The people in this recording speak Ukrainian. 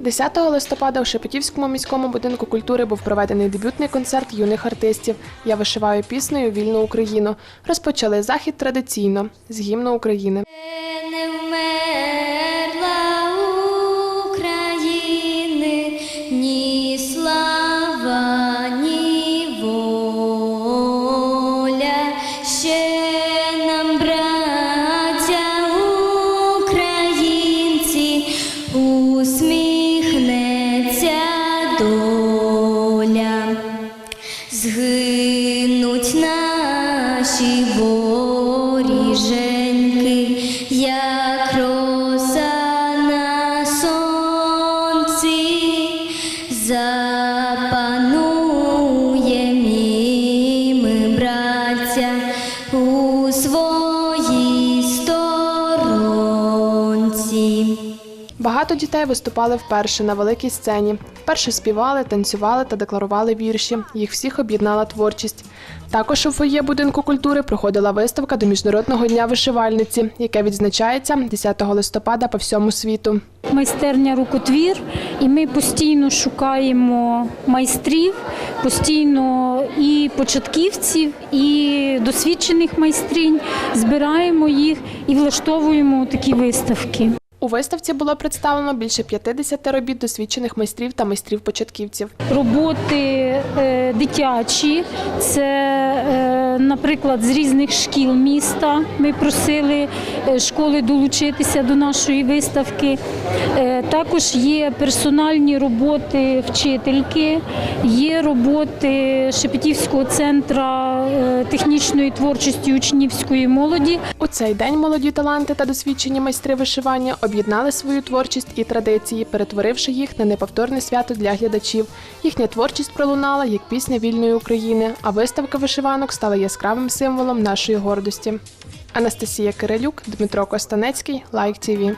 10 листопада у Шепетівському міському будинку культури був проведений дебютний концерт юних артистів. Я вишиваю піснею Вільну Україну. Розпочали захід традиційно з гімну України. Згинуть наші воріженьки, як роса на сонці, запануєм і ми, браття, у своїй сторонці. Багато дітей виступали вперше на великій сцені. Вперше співали, танцювали та декларували вірші. Їх всіх об'єднала творчість. Також у фоє будинку культури проходила виставка до Міжнародного дня вишивальниці, яке відзначається 10 листопада по всьому світу. майстерня рукотвір, і ми постійно шукаємо майстрів, постійно і початківців, і досвідчених майстринь, збираємо їх і влаштовуємо такі виставки. У виставці було представлено більше 50 робіт досвідчених майстрів та майстрів-початківців. Роботи е, дитячі, це, е, наприклад, з різних шкіл міста. Ми просили е, школи долучитися до нашої виставки. Е, також є персональні роботи вчительки, є роботи Шепетівського центру е, технічної творчості учнівської молоді. У цей день молоді таланти та досвідчені майстри вишивання об'єднали свою творчість і традиції, перетворивши їх на неповторне свято для глядачів. Їхня творчість пролунала як пісня вільної України, а виставка вишиванок стала яскравим символом нашої гордості. Анастасія Кирилюк, Дмитро Костанецький, Лайк ТІВІ.